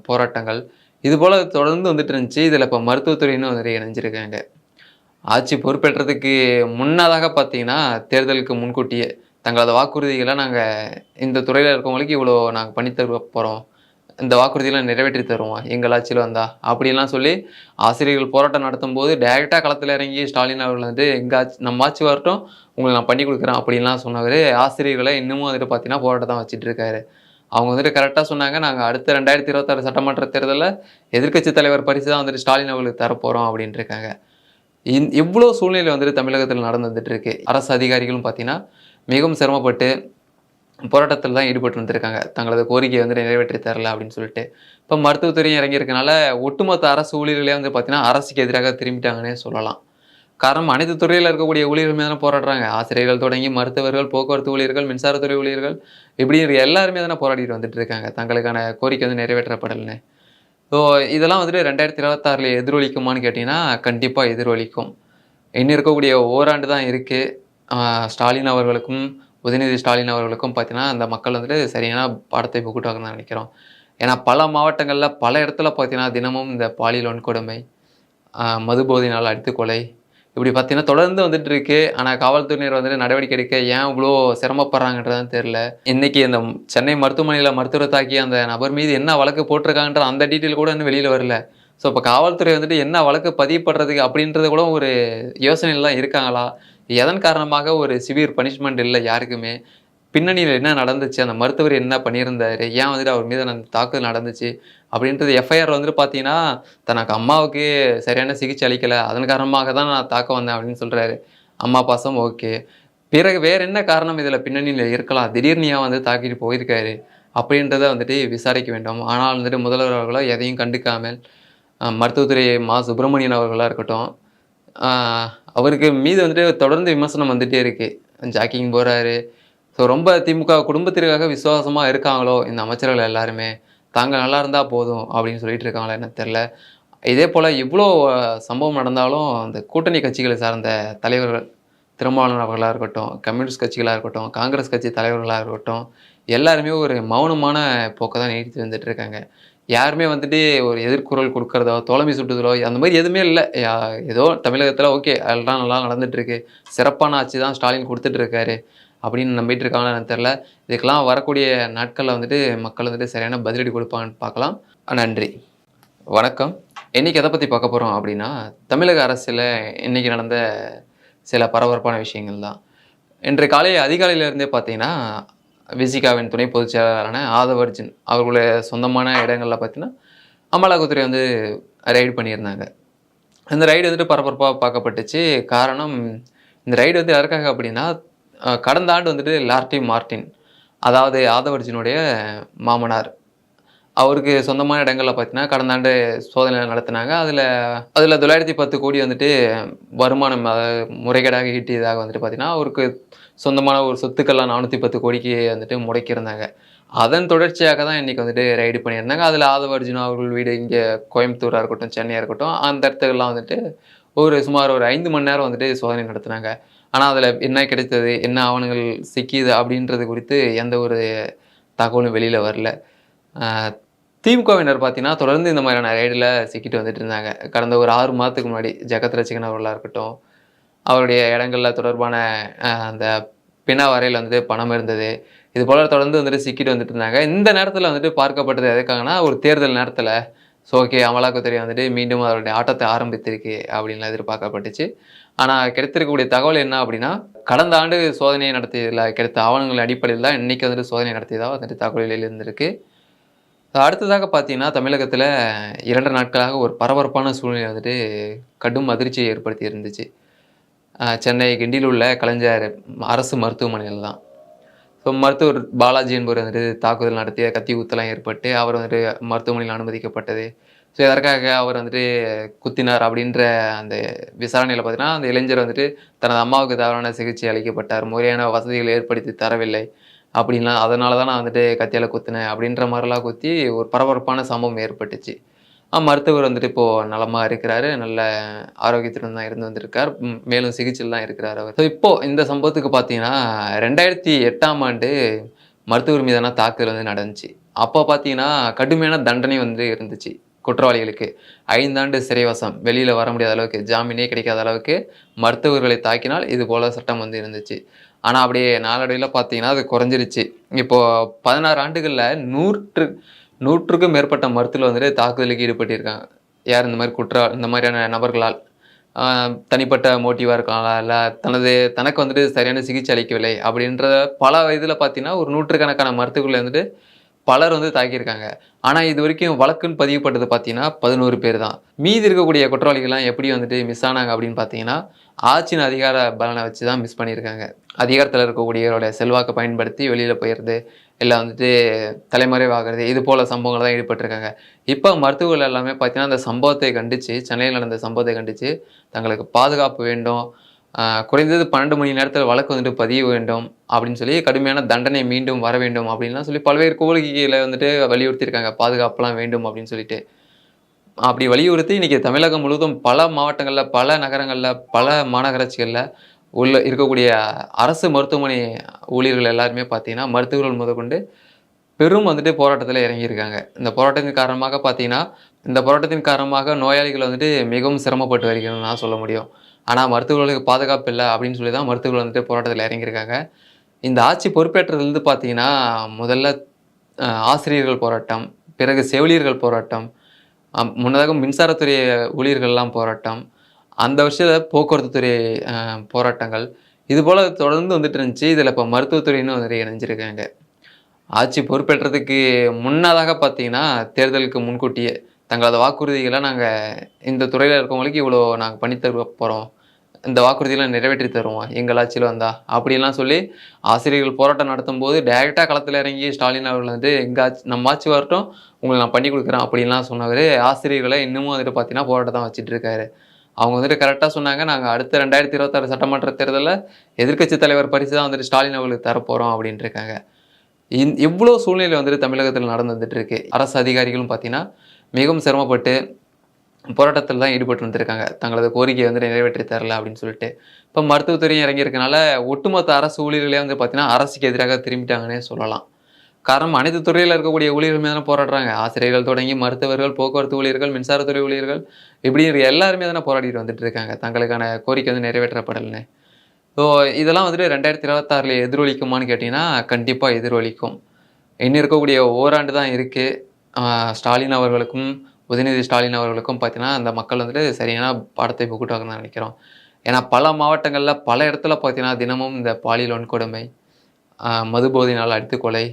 போராட்டங்கள். இது போல் தொடர்ந்து வந்துட்டு இருந்துச்சு. இதில் இப்போ மருத்துவத்துறைன்னு வந்துட்டு இணைஞ்சிருக்காங்க. ஆட்சி பொறுப்பேற்றதுக்கு முன்னதாக பார்த்தீங்கன்னா தேர்தலுக்கு முன்கூட்டியே தங்களது வாக்குறுதிகளை நாங்கள் இந்த துறையில் இருக்கவங்களுக்கு இவ்வளோ நாங்கள் பண்ணித்தர போகிறோம் இந்த வாக்குறுதிகளை நிறைவேற்றி தருவோம். எங்கள் ஆட்சியில் வந்தால் அப்படிலாம் சொல்லி ஆசிரியர்கள் போராட்டம் நடத்தும் போது டைரெக்டாக களத்தில் இறங்கி ஸ்டாலின் அவர்கள் வந்து எங்கள் ஆட்சி நம்ம ஆட்சி வரட்டும். உங்களுக்கு நான் பண்ணி கொடுக்குறேன். அப்படின்லாம் சொன்னவர். ஆசிரியர்களை இன்னமும் வந்துட்டு பார்த்தீங்கன்னா போராட்டம் தான் வச்சுட்டு இருக்காரு. அவங்க வந்துட்டு கரெக்டாக சொன்னாங்க. நாங்கள் அடுத்த ரெண்டாயிரத்தி இருபத்தாறு சட்டமன்ற தேர்தலில் எதிர்க்கட்சி தலைவர் பரிசு தான் வந்துட்டு ஸ்டாலின் அவர்களுக்கு தரப்போகிறோம் அப்படின்ட்டு இருக்காங்க. இந் இவ்வளோ சூழ்நிலை வந்துட்டு தமிழகத்தில் நடந்துட்டு இருக்கு. அரசு அதிகாரிகளும் பார்த்தீங்கன்னா மிகவும் சிரமப்பட்டு போராட்டத்தில் தான் ஈடுபட்டு வந்திருக்காங்க. தங்களது கோரிக்கையை வந்து நிறைவேற்றி தரல அப்படின்னு சொல்லிட்டு. இப்போ மருத்துவத்துறையும் இறங்கியிருக்கனால ஒட்டுமொத்த அரசு ஊழியர்களே வந்து பார்த்திங்கன்னா அரசுக்கு எதிராக திரும்பிட்டாங்கன்னே சொல்லலாம். காரணம் அனைத்து துறையில் இருக்கக்கூடிய ஊழியர்கள் மேலே போராடுறாங்க. ஆசிரியர்கள் தொடங்கி மருத்துவர்கள் போக்குவரத்து ஊழியர்கள் மின்சாரத்துறை ஊழியர்கள் இப்படி இருக்க எல்லாருமே தானே போராடிட்டு வந்துட்டு இருக்காங்க. தங்களுக்கான கோரிக்கை வந்து நிறைவேற்றப்படலைன்னு. ஸோ இதெல்லாம் வந்துட்டு ரெண்டாயிரத்தி இருபத்தாறில் எதிரொலிக்குமான்னு கேட்டிங்கன்னா கண்டிப்பாக எதிரொலிக்கும். இன்னும் இருக்கக்கூடிய ஓராண்டு தான் இருக்குது ஸ்டாலின் அவர்களுக்கும் உதயநிதி ஸ்டாலின் அவர்களுக்கும் பார்த்தீங்கன்னா அந்த மக்கள் வந்துட்டு சரியான பாடத்தை புகுட்டாங்கன்னு தான் நினைக்கிறோம். ஏன்னா பல மாவட்டங்களில் பல இடத்துல பார்த்தீங்கன்னா தினமும் இந்த பாலியல் வன்கொடுமை ஆஹ் மது போதையினால் அடித்து கொலை இப்படி பார்த்தீங்கன்னா தொடர்ந்து வந்துட்டு இருக்கு. ஆனால் காவல்துறையினர் வந்துட்டு நடவடிக்கை எடுக்க ஏன் இவ்வளோ சிரமப்படுறாங்கன்றதான் தெரில இன்னைக்கு இந்த சென்னை மருத்துவமனையில் மருத்துவரை தாக்கி அந்த நபர் மீது என்ன வழக்கு போட்டிருக்காங்கன்ற அந்த டீட்டெயில் கூட இன்னும் வெளியில் வரல. ஸோ இப்போ காவல்துறை வந்துட்டு என்ன வழக்கு பதியப்படுறதுக்கு அப்படின்றது கூட ஒரு யோசனைலாம் இருக்காங்களா? எதன் காரணமாக ஒரு சிவியர் பனிஷ்மெண்ட் இல்லை யாருக்குமே? பின்னணியில் என்ன நடந்துச்சு? அந்த மருத்துவர் என்ன பண்ணியிருந்தார்? ஏன் வந்துட்டு அவர் மீது அந்த தாக்குதல் நடந்துச்சு? அப்படின்றது எஃப்ஐஆர் வந்துட்டு பார்த்தீங்கன்னா தனக்கு அம்மாவுக்கு சரியான சிகிச்சை அளிக்கலை. அதன் காரணமாக தான் நான் தாக்க வந்தேன் அப்படின்னு சொல்கிறாரு அம்மா பாசம் ஓகே. பிறகு வேறு என்ன காரணம் இதில் பின்னணியில் இருக்கலாம்? திடீர்னு ஏன் வந்து தாக்கிட்டு போயிருக்காரு? அப்படின்றத வந்துட்டு விசாரிக்க வேண்டும். ஆனால் வந்துட்டு முதல்வர் அவர்களோ எதையும் கண்டுக்காமல் மருத்துவத்துறை மா சுப்பிரமணியன் அவர்களாக இருக்கட்டும் அவருக்கு மீது வந்துட்டு தொடர்ந்து விமர்சனம் வந்துட்டே இருக்கு. ஜாக்கிங் போகிறாரு ஸோ ரொம்ப திமுக குடும்பத்திற்காக விசுவாசமாக இருக்காங்களோ இந்த அமைச்சர்கள் எல்லாருமே? தாங்க நல்லா இருந்தால் போதும் அப்படின்னு சொல்லிட்டு இருக்காங்களா என்ன தெரில இதே போல் இவ்வளோ சம்பவம் நடந்தாலும் அந்த கூட்டணி கட்சிகளை சார்ந்த தலைவர்கள் திருமாவளவன் அவர்களாக இருக்கட்டும் கம்யூனிஸ்ட் கட்சிகளாக இருக்கட்டும் காங்கிரஸ் கட்சி தலைவர்களாக இருக்கட்டும் எல்லாருமே ஒரு மௌனமான போக்கை தான் நீடித்து வந்துட்டு இருக்காங்க. யாருமே வந்துட்டு ஒரு எதிர்குரல் கொடுக்கறதோ தோழமை சுட்டுதலோ அந்த மாதிரி எதுவுமே இல்லை. யா- ஏதோ தமிழகத்தில் ஓகே எல்லாம் நல்லா நடந்துட்டுருக்கு. சிறப்பான ஆட்சி தான் ஸ்டாலின் கொடுத்துட்ருக்காரு அப்படின்னு நம்பிட்டு இருக்காங்கன்னு தெரில இதுக்கெல்லாம் வரக்கூடிய நாட்களில் வந்துட்டு மக்கள் வந்துட்டு சரியான பதிலடி கொடுப்பாங்கன்னு பார்க்கலாம். நன்றி. வணக்கம். இன்றைக்கி எதை பற்றி பார்க்க போகிறோம் அப்படின்னா தமிழக அரசில் இன்னைக்கு நடந்த சில பரபரப்பான விஷயங்கள் தான். இன்று காலை அதிகாலையிலேருந்தே பார்த்தீங்கன்னா விசிகாவின் துணை பொதுச் செயலாளரான ஆதவர்ஜின் அவர்களுடைய சொந்தமான இடங்களில் பார்த்தீங்கன்னா அமலாக்கத்துறை வந்து ரைடு பண்ணியிருந்தாங்க. அந்த ரைடு வந்துட்டு பரபரப்பாக பார்க்கப்பட்டுச்சு. காரணம் இந்த ரைடு வந்து யாருக்காக அப்படின்னா கடந்த ஆண்டு வந்துட்டு லார்டி மார்டின் அதாவது ஆதவர்ஜினுடைய மாமனார். அவருக்கு சொந்தமான இடங்களில் பார்த்தீங்கன்னா கடந்த ஆண்டு சோதனை நடத்தினாங்க. அதில் அதில் தொள்ளாயிரத்தி பத்து கோடி வந்துட்டு வருமானம் முறைகேடாக ஈட்டியதாக வந்துட்டு பார்த்தீங்கன்னா அவருக்கு சொந்தமான ஒரு சொத்துக்கள்லாம் நானூற்றி பத்து கோடிக்கு வந்துட்டு முடக்கியிருந்தாங்க. அதன் தொடர்ச்சியாக தான் இன்றைக்கி வந்துட்டு ரைடு பண்ணியிருந்தாங்க. அதில் ஆதவர்ஜுனா அவர்கள் வீடு இங்கே கோயம்புத்தூராக இருக்கட்டும் சென்னையாக இருக்கட்டும் அந்த இடத்துக்கெல்லாம் வந்துட்டு ஒரு சுமார் ஒரு ஐந்து மணி நேரம் வந்துட்டு சோதனை நடத்தினாங்க. ஆனால் அதில் என்ன கிடைத்தது என்ன ஆவணங்கள் சிக்கியது அப்படின்றது குறித்து எந்த ஒரு தகவலும் வெளியில் வரல. திமுகவினர் பார்த்தீங்கன்னா தொடர்ந்து இந்த மாதிரியான ரைடில் சிக்கிட்டு வந்துட்டு இருந்தாங்க. கடந்த ஒரு ஆறு மாதத்துக்கு முன்னாடி ஜெகத் ரசிகன் அவர்களாக இருக்கட்டும் அவருடைய இடங்களில் தொடர்பான அந்த பின்னா வரையில் வந்துட்டு பணம் இருந்தது. இது போல் தொடர்ந்து வந்துட்டு சிக்கிட்டு வந்துட்டு இருந்தாங்க. இந்த நேரத்தில் வந்துட்டு பார்க்கப்பட்டது எதுக்காகனா ஒரு தேர்தல் நேரத்தில் ஸோ ஓகே அமலாக்கத்துறை வந்துட்டு மீண்டும் அவருடைய ஆட்டத்தை ஆரம்பித்திருக்கு அப்படின்லாம் எதிர்பார்க்கப்பட்டுச்சு. ஆனால் கிடைத்திருக்கக்கூடிய தகவல் என்ன அப்படின்னா கடந்த ஆண்டு சோதனை நடத்தியதில் கிடைத்த ஆவணங்கள் அடிப்படையில் தான் இன்றைக்கி வந்துட்டு சோதனை நடத்தியதாக வந்துட்டு தகவல்கள் இருந்திருக்கு. அடுத்ததாக பார்த்தீங்கன்னா தமிழகத்தில் இரண்டு நாட்களாக ஒரு பரபரப்பான சூழ்நிலை வந்துட்டு கடும் அதிர்ச்சியை ஏற்படுத்தி இருந்துச்சு. சென்னை கிண்டியில் உள்ள கலைஞர் அரசு மருத்துவமனையில் தான். ஸோ மருத்துவர் பாலாஜி என்பவர் வந்துட்டு தாக்குதல் நடத்திய கத்தி ஊத்தலாம் ஏற்பட்டு அவர் வந்துட்டு மருத்துவமனையில் அனுமதிக்கப்பட்டது. ஸோ இதற்காக அவர் வந்துட்டு குத்தினார் அப்படின்ற அந்த விசாரணையில் பார்த்தீங்கன்னா அந்த இளைஞர் வந்துட்டு தனது அம்மாவுக்கு தவறான சிகிச்சை அளிக்கப்பட்டார். முறையான வசதிகள் ஏற்படுத்தி தரவில்லை. அப்படின்லாம் அதனால தான் நான் வந்துட்டு கத்தியால் குத்தினேன் அப்படின்ற மாதிரிலாம் குத்தி ஒரு பரபரப்பான சம்பவம் ஏற்பட்டுச்சு. மருத்துவர் வந்துட்டு இப்போது நலமாக இருக்கிறாரு. நல்ல ஆரோக்கியத்துடன் தான் இருந்து வந்திருக்கார். மேலும் சிகிச்சையில் தான் இருக்கிறார் அவர். ஸோ இப்போது இந்த சம்பவத்துக்கு பார்த்தீங்கன்னா ரெண்டாயிரத்தி எட்டாம் ஆண்டு மருத்துவர் மீதான தாக்குதல் வந்து நடந்துச்சு. அப்போ பார்த்தீங்கன்னா கடுமையான தண்டனை வந்து இருந்துச்சு குற்றவாளிகளுக்கு. ஐந்தாண்டு சிறைவாசம். வெளியில் வர முடியாத அளவுக்கு ஜாமீனே கிடைக்காத அளவுக்கு மருத்துவர்களை தாக்கினால் இது போல் சட்டம் வந்து இருந்துச்சு. ஆனால் அப்படியே நாளடைவில் பார்த்தீங்கன்னா அது குறைஞ்சிருச்சு. இப்போது பதினாறு ஆண்டுகளில் நூற்று நூற்றுக்கும் மேற்பட்ட மருத்துவர்கள் வந்துட்டு தாக்குதலுக்கு ஈடுபட்டிருக்காங்க. யார் இந்த மாதிரி குற்ற இந்த மாதிரியான நபர்களால் தனிப்பட்ட மோட்டிவாக இருக்கலாம் இல்லை தனது தனக்கு வந்துட்டு சரியான சிகிச்சை அளிக்கவில்லை அப்படின்ற பல இதில் பார்த்தீங்கன்னா ஒரு நூற்றுக்கணக்கான மருத்துவர்கள் வந்துட்டு பலர் வந்து தாக்கியிருக்காங்க. ஆனால் இது வரைக்கும் வழக்குன்னு பதிவுப்பட்டது பார்த்தீங்கன்னா பதினோரு பேர் தான். மீதி இருக்கக்கூடிய குற்றவாளிகள்லாம் எப்படி வந்துட்டு மிஸ் ஆனாங்க அப்படின்னு பார்த்தீங்கன்னா ஆட்சியின் அதிகார பலனை வச்சு தான் மிஸ் பண்ணியிருக்காங்க. அதிகாரத்தில் இருக்கக்கூடியவருடைய செல்வாக்கை பயன்படுத்தி வெளியில் போயிடுறது இல்லை வந்துட்டு தலைமறைவாகிறது இது போல சம்பவங்கள் தான் ஈடுபட்டிருக்காங்க. இப்போ மருத்துவர்கள் எல்லாமே பார்த்தீங்கன்னா அந்த சம்பவத்தை கண்டித்து சென்னையில் நடந்த சம்பவத்தை கண்டித்து தங்களுக்கு பாதுகாப்பு வேண்டும் குறைந்தது பன்னெண்டு மணி நேரத்தில் வழக்கு வந்துட்டு பதிய வேண்டும் அப்படின்னு சொல்லி கடுமையான தண்டனை மீண்டும் வர வேண்டும் அப்படின்லாம் சொல்லி பல்வேறு கோரிக்கைகளை வந்துட்டு வலியுறுத்தியிருக்காங்க. பாதுகாப்புலாம் வேண்டும் அப்படின்னு சொல்லிட்டு. அப்படி வலியுறுத்தி இன்றைக்கி தமிழகம் முழுவதும் பல மாவட்டங்களில் பல நகரங்களில் பல மாநகராட்சிகளில் உள்ள இருக்கக்கூடிய அரசு மருத்துவமனை ஊழியர்கள் எல்லாருமே பார்த்தீங்கன்னா மருத்துவர்கள் முதற்கொண்டு பெரும் வந்துட்டு போராட்டத்தில் இறங்கியிருக்காங்க. இந்த போராட்டத்தின் காரணமாக பார்த்தீங்கன்னா இந்த போராட்டத்தின் காரணமாக நோயாளிகள் வந்துட்டு மிகவும் சிரமப்பட்டு வருகிறதுன்னு நான் சொல்ல முடியும். ஆனால் மருத்துவர்களுக்கு பாதுகாப்பு இல்லை அப்படின்னு சொல்லி தான் மருத்துவர்கள் வந்துட்டு போராட்டத்தில் இறங்கியிருக்காங்க. இந்த ஆட்சி பொறுப்பேற்றதுலேருந்து பார்த்தீங்கன்னா முதல்ல ஆசிரியர்கள் போராட்டம் பிறகு செவிலியர்கள் போராட்டம் முன்னதாக மின்சாரத்துறை ஊழியர்கள்லாம் போராட்டம் அந்த வருஷத்தில் போக்குவரத்து துறை போராட்டங்கள். இது போல் தொடர்ந்து வந்துட்டு இருந்துச்சு. இதில் இப்போ மருத்துவத்துறைன்னு வந்துட்டு இணைஞ்சிருக்காங்க. ஆட்சி பொறுப்பேற்றதுக்கு முன்னதாக பார்த்தீங்கன்னா தேர்தலுக்கு முன்கூட்டியே தங்களது வாக்குறுதிகளை நாங்கள் இந்த துறையில் இருக்கவங்களுக்கு இவ்வளோ நாங்கள் பண்ணி போகிறோம் இந்த வாக்குறுதிகளை நிறைவேற்றி தருவோம். எங்கள் ஆட்சியில் வந்தால் அப்படிலாம் சொல்லி ஆசிரியர்கள் போராட்டம் நடத்தும் போது டைரெக்டாக களத்தில் இறங்கி ஸ்டாலின் அவர்கள் வந்து எங்கள் ஆட்சி நம்ம ஆட்சி வரட்டும். உங்களுக்கு நான் பண்ணி கொடுக்குறேன். அப்படின்லாம் சொன்னவர். ஆசிரியர்களை இன்னமும் வந்துட்டு பார்த்தீங்கன்னா போராட்டம் தான் வச்சுட்டு இருக்காரு. அவங்க வந்துட்டு கரெக்டாக சொன்னாங்க. நாங்கள் அடுத்த ரெண்டாயிரத்தி இருபத்தாறு சட்டமன்ற தேர்தலில் எதிர்க்கட்சி தலைவர் பரிசு தான் வந்துட்டு ஸ்டாலின் அவர்களுக்கு தரப்போகிறோம் அப்படின்ட்டு இருக்காங்க. இந் இவ்வளோ சூழ்நிலை வந்துட்டு தமிழகத்தில் நடந்து வந்துட்டு இருக்கு. அரசு அதிகாரிகளும் பார்த்தீங்கன்னா மிகவும் சிரமப்பட்டு போராட்டத்தில் தான் ஈடுபட்டு வந்திருக்காங்க. தங்களது கோரிக்கையை வந்து நிறைவேற்றி தரல அப்படின்னு சொல்லிட்டு. இப்போ மருத்துவத்துறையும் இறங்கியிருக்கனால ஒட்டுமொத்த அரசு ஊழியர்களே வந்து பார்த்தீங்கன்னா அரசுக்கு எதிராக திரும்பிட்டாங்கன்னே சொல்லலாம். காரணம் அனைத்து துறையில் இருக்கக்கூடிய ஊழியர்கள் மீது தானே போராடுறாங்க. ஆசிரியர்கள் தொடங்கி மருத்துவர்கள் போக்குவரத்து ஊழியர்கள் மின்சாரத்துறை ஊழியர்கள் இப்படி எல்லாருமே தானே போராடிட்டு வந்துட்டு இருக்காங்க. தங்களுக்கான கோரிக்கை வந்து நிறைவேற்றப்படலைன்னு. ஸோ இதெல்லாம் வந்துட்டு ரெண்டாயிரத்தி இருபத்தாறில் எதிரொலிக்குமான்னு கேட்டிங்கன்னா கண்டிப்பாக எதிரொலிக்கும். இன்னும் இருக்கக்கூடிய ஓராண்டு தான் இருக்குது ஸ்டாலின் அவர்களுக்கும் உதயநிதி ஸ்டாலின் அவர்களுக்கும் பார்த்தீங்கன்னா அந்த மக்கள் வந்துட்டு சரியான பாடத்தை புகுட்டாங்கன்னு தான் நினைக்கிறோம். ஏன்னா பல மாவட்டங்களில் பல இடத்துல பார்த்தீங்கன்னா தினமும் இந்த பாலியல் வன்கொடுமை ஆஹ் மது போதையினால் அடித்து கொலை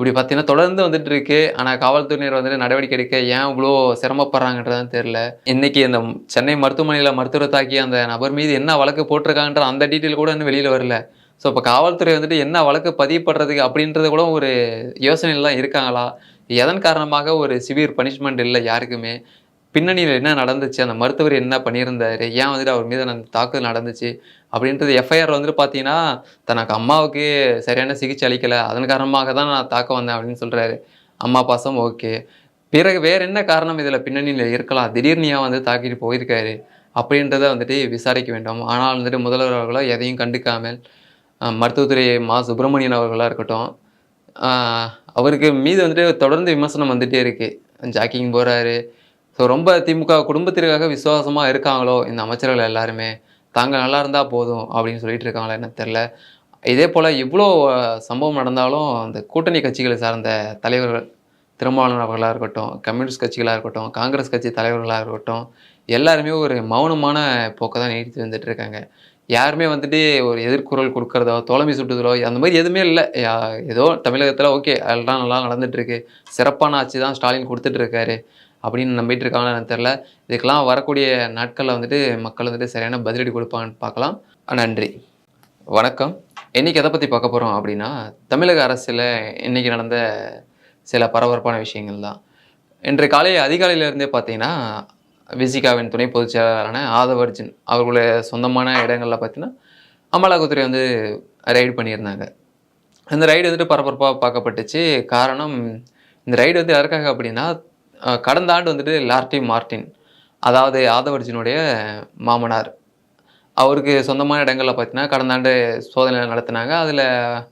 இப்படி பார்த்தீங்கன்னா தொடர்ந்து வந்துட்டு இருக்கு. ஆனால் காவல்துறையினர் வந்துட்டு நடவடிக்கை எடுக்க ஏன் இவ்வளோ சிரமப்படுறாங்கன்றதான் தெரியல. இன்னைக்கு இந்த சென்னை மருத்துவமனையில் மருத்துவரை தாக்கி அந்த நபர் மீது என்ன வழக்கு போட்டிருக்காங்கன்ற அந்த டீட்டெயில் கூட இன்னும் வெளியில் வரல. ஸோ இப்போ காவல்துறை வந்துட்டு என்ன வழக்கு பதியப்படுறதுக்கு அப்படின்றது கூட ஒரு யோசனைலாம் இருக்காங்களா? எதன் காரணமாக ஒரு சிவியர் பனிஷ்மெண்ட் இல்லை யாருக்குமே? பின்னணியில் என்ன நடந்துச்சு? அந்த மருத்துவர் என்ன பண்ணியிருந்தாரு? ஏன் வந்துட்டு அவர் மீது அந்த தாக்குதல் நடந்துச்சு? அப்படின்றது எஃப்ஐஆர் வந்துட்டு பார்த்தீங்கன்னா தனக்கு அம்மாவுக்கு சரியான சிகிச்சை அளிக்கலை. அதன் காரணமாக தான் நான் தாக்க வந்தேன் அப்படின்னு சொல்கிறாரு அம்மா பாசம் ஓகே. பிறகு வேறு என்ன காரணம் இதில் பின்னணியில் இருக்கலாம்? திடீர்னு ஏன் வந்து தாக்கிட்டு போயிருக்காரு? அப்படின்றத வந்துட்டு விசாரிக்க வேண்டும். ஆனால் வந்துட்டு முதல்வர் அவர்களோ எதையும் கண்டுக்காமல் மருத்துவத்துறை மா சுப்பிரமணியன் அவர்களாக இருக்கட்டும் அவருக்கு மீது வந்துட்டு தொடர்ந்து விமர்சனம் வந்துகிட்டே இருக்குது ஜாக்கிங் போகிறாரு ஸோ ரொம்ப திமுக குடும்பத்திற்காக விசுவாசமாக இருக்காங்களோ இந்த அமைச்சர்கள் எல்லாருமே? தாங்க நல்லா இருந்தால் போதும் அப்படின்னு சொல்லிட்டு இருக்காங்களா என்ன தெரில இதே போல் இவ்வளோ சம்பவம் நடந்தாலும் அந்த கூட்டணி கட்சிகளை சார்ந்த தலைவர்கள் திருமாவளவன் அவர்களாக இருக்கட்டும் கம்யூனிஸ்ட் கட்சிகளாக இருக்கட்டும் காங்கிரஸ் கட்சி தலைவர்களாக இருக்கட்டும் எல்லாருமே ஒரு மௌனமான போக்கை தான் நீடித்து வந்துட்டு இருக்காங்க. யாருமே வந்துட்டு ஒரு எதிர்குரல் கொடுக்குறதோ தோழமை சுட்டுதலோ அந்த மாதிரி எதுவுமே இல்லை. ஏதோ தமிழகத்தில் ஓகே அதெல்லாம் நல்லா நடந்துகிட்ருக்கு சிறப்பான ஆட்சி தான் ஸ்டாலின் கொடுத்துட்டு இருக்காரு. அப்படின்னு நம்பிட்டு இருக்காங்களா எனக்கு தெரில இதுக்கெல்லாம் வரக்கூடிய நாட்களில் வந்துட்டு மக்கள் வந்துட்டு சரியான பதிலடி கொடுப்பான்னு பார்க்கலாம். நன்றி. வணக்கம். இன்றைக்கி எதை பற்றி பார்க்க போகிறோம் அப்படின்னா தமிழக அரசில் இன்றைக்கி நடந்த சில பரபரப்பான விஷயங்கள் தான். இன்று காலை அதிகாலையிலிருந்தே பார்த்தீங்கன்னா விசிகாவின் துணை பொதுச் செயலாளரான ஆதவர்ஜன் அவர்களுடைய சொந்தமான இடங்களில் பார்த்தீங்கன்னா அமலாக்கத்துறை வந்து ரைடு பண்ணியிருந்தாங்க. அந்த ரைடு வந்துட்டு பரபரப்பாக பார்க்கப்பட்டுச்சு. காரணம் இந்த ரைடு வந்து யாருக்காக அப்படின்னா கடந்த ஆண்டு வந்துட்டு லார்டி மார்டின் அதாவது ஆதவர்ஜினுடைய மாமனார். அவருக்கு சொந்தமான இடங்களில் பார்த்தீங்கன்னா கடந்த ஆண்டு சோதனை நடத்தினாங்க. அதில்